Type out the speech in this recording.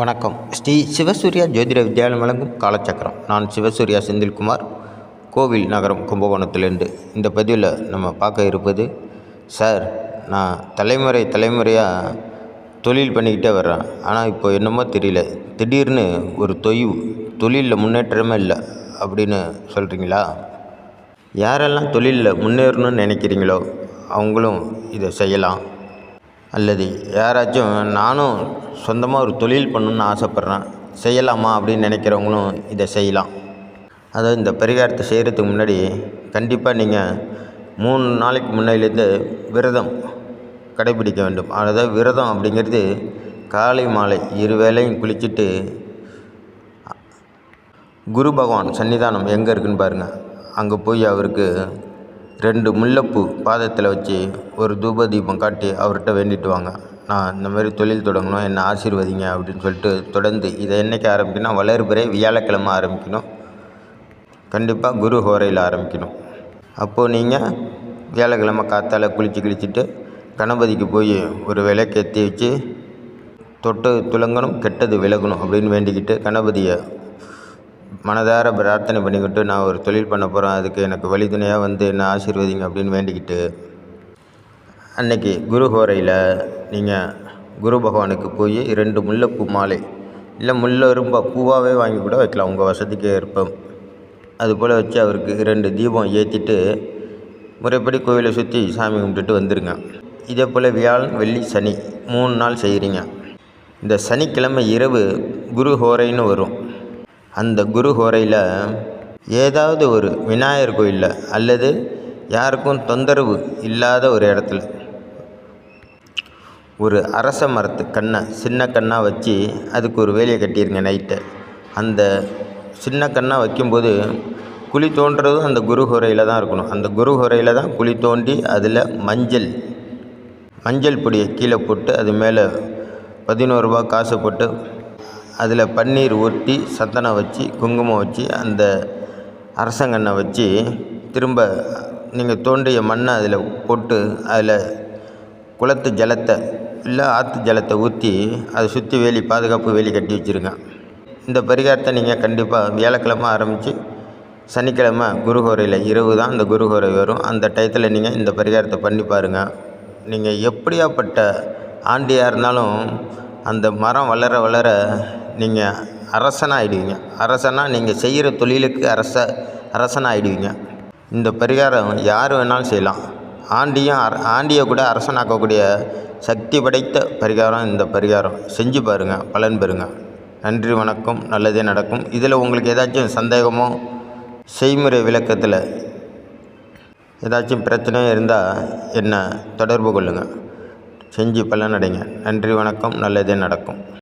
வணக்கம். ஸ்ரீ சிவசூர்யா ஜோதிட வித்யாலயம் வழங்கும் காலச்சக்கரம். நான் சிவசூர்யா செந்தில்குமார். கோவில் நகரம் கும்பகோணத்திலிருந்து. இந்த பதிவில் நம்ம பார்க்க இருப்பது சார் நான் தலைமுறை தலைமுறையாக தொழில் பண்ணிக்கிட்டே வர்றேன். ஆனால் இப்போ என்னமோ தெரியல. திடீர்னு ஒரு தொய்வு தொழிலில் முன்னேற்றமே இல்லை அப்படின்னு சொல்கிறீங்களா யாரெல்லாம் தொழிலில் முன்னேறணும்னு நினைக்கிறீங்களோ அவங்களும் இதை செய்யலாம். அல்லது யாராச்சும் நானும் சொந்தமாக ஒரு தொழில் பண்ணணுன்னு ஆசைப்பட்றேன் செய்யலாமா அப்படின்னு நினைக்கிறவங்களும் இதை செய்யலாம். அதாவது இந்த பரிகாரத்தை செய்கிறதுக்கு முன்னாடி கண்டிப்பாக நீங்கள் மூணு நாளைக்கு முன்னாடிலேருந்து விரதம் கடைபிடிக்க வேண்டும். அதாவது விரதம் அப்படிங்கிறது காலை மாலை இரு வேளையும் குளிச்சுட்டு குரு பகவான் சன்னிதானம் எங்கே இருக்குன்னு பாருங்கள் அங்கே போய் அவருக்கு ரெண்டு முல்லைப்பூ பாதத்தில் வச்சு ஒரு தூப தீபம் காட்டி அவர்கிட்ட வேண்டிட்டு வாங்க. நான் இந்த மாதிரி தொழில் தொடங்கணும். என்னை ஆசீர்வதிங்க அப்படின்னு சொல்லிட்டு தொடர்ந்து இதை என்றைக்கு ஆரம்பிக்கணும்? வளர்பிறை வியாழக்கிழமை ஆரம்பிக்கணும். கண்டிப்பாக குரு ஹோரையில் ஆரம்பிக்கணும். அப்போது நீங்கள் வியாழக்கிழமை காற்றால் குளித்து கிழிச்சிட்டு கணபதிக்கு போய் ஒரு விளக்கேற்றி வச்சு தொட்டு துலங்கணும் கெட்டது விலகணும் அப்படின்னு வேண்டிக்கிட்டு கணபதியை மனதார பிரார்த்தனை பண்ணிக்கிட்டு நான் ஒரு தொழில் பண்ண போகிறேன் அதுக்கு எனக்கு வழித்துணையாக வந்து என்ன ஆசீர்வதிங்க அப்படின்னு வேண்டிக்கிட்டு அன்னைக்கு குரு ஹோரையில் நீங்கள் குரு பகவானுக்கு போய் ரெண்டு முல்லைப்பூ மாலை இல்லை முல்லை ரொம்ப பூவாகவே வாங்கி கூட வைக்கலாம். உங்கள் வசதிக்கு ஏற்ப. அதுபோல் வச்சு அவருக்கு ரெண்டு தீபம் ஏற்றிட்டு முறைப்படி கோவிலை சுற்றி சாமி கும்பிட்டுட்டு வந்துடுங்க இதே போல் வியாழன் வெள்ளி சனி மூணு நாள் செய்கிறீங்க இந்த சனிக்கிழமை இரவு குரு ஹோரைன்னு வரும். அந்த குரு ஹோரையில் ஏதாவது ஒரு விநாயகர் கோயிலில் அல்லது யாருக்கும் தொந்தரவு இல்லாத ஒரு இடத்துல ஒரு அரச மரத்து கண்ணை சின்ன கண்ணாக வச்சு அதுக்கு ஒரு வேலையை கட்டியிருங்க நைட்டு அந்த சின்ன கண்ணாக வைக்கும்போது குழி தோண்டுறதும் அந்த குரு குறையில் தான் இருக்கணும். அந்த குரு குறையில் தான் குழி தோண்டி அதில் மஞ்சள் மஞ்சள் பொடியை கீழே போட்டு அது மேலே பதினோரு ரூபா காசு போட்டு அதில் பன்னீர் ஊற்றி சந்தனம் வச்சு குங்குமம் வச்சு அந்த அரசங்கண்ணை வச்சு திரும்ப நீங்கள் தோண்டிய மண்ணை அதில் போட்டு அதில் குளத்து ஜலத்தை இல்லை ஆற்று ஜலத்தை ஊற்றி அதை சுற்றி வேலி பாதுகாப்பு வேலி கட்டி வச்சுருங்க. இந்த பரிகாரத்தை நீங்கள் கண்டிப்பாக வியாழக்கிழமை ஆரம்பித்து சனிக்கிழமை குருகோரையில் இரவு தான் இந்த குருகோரை வரும். அந்த டயத்தில் நீங்கள் இந்த பரிகாரத்தை பண்ணி பாருங்கள் நீங்கள் எப்படியாப்பட்ட ஆண்டியாக இருந்தாலும் அந்த மரம் வளர வளர நீங்கள் அரசனாகிடுவீங்க அரசனாக நீங்கள் செய்கிற தொழிலுக்கு அரச அரசனாகிடுவீங்க இந்த பரிகாரம் யார் வேணாலும் செய்யலாம். ஆண்டியும் அர ஆண்டியை கூட அரசனாக்கக்கூடிய சக்தி படைத்த பரிகாரம் இந்த பரிகாரம். செஞ்சு பாருங்கள் பலன் பெறுங்க. நன்றி வணக்கம் நல்லதே நடக்கும். இதில் உங்களுக்கு ஏதாச்சும் சந்தேகமோ செய்முறை விளக்கத்தில் ஏதாச்சும் பிரச்சனையும் இருந்தால் என்னை தொடர்பு கொள்ளுங்கள் செஞ்சு பலனடைங்க. நன்றி வணக்கம் நல்லதே நடக்கும்.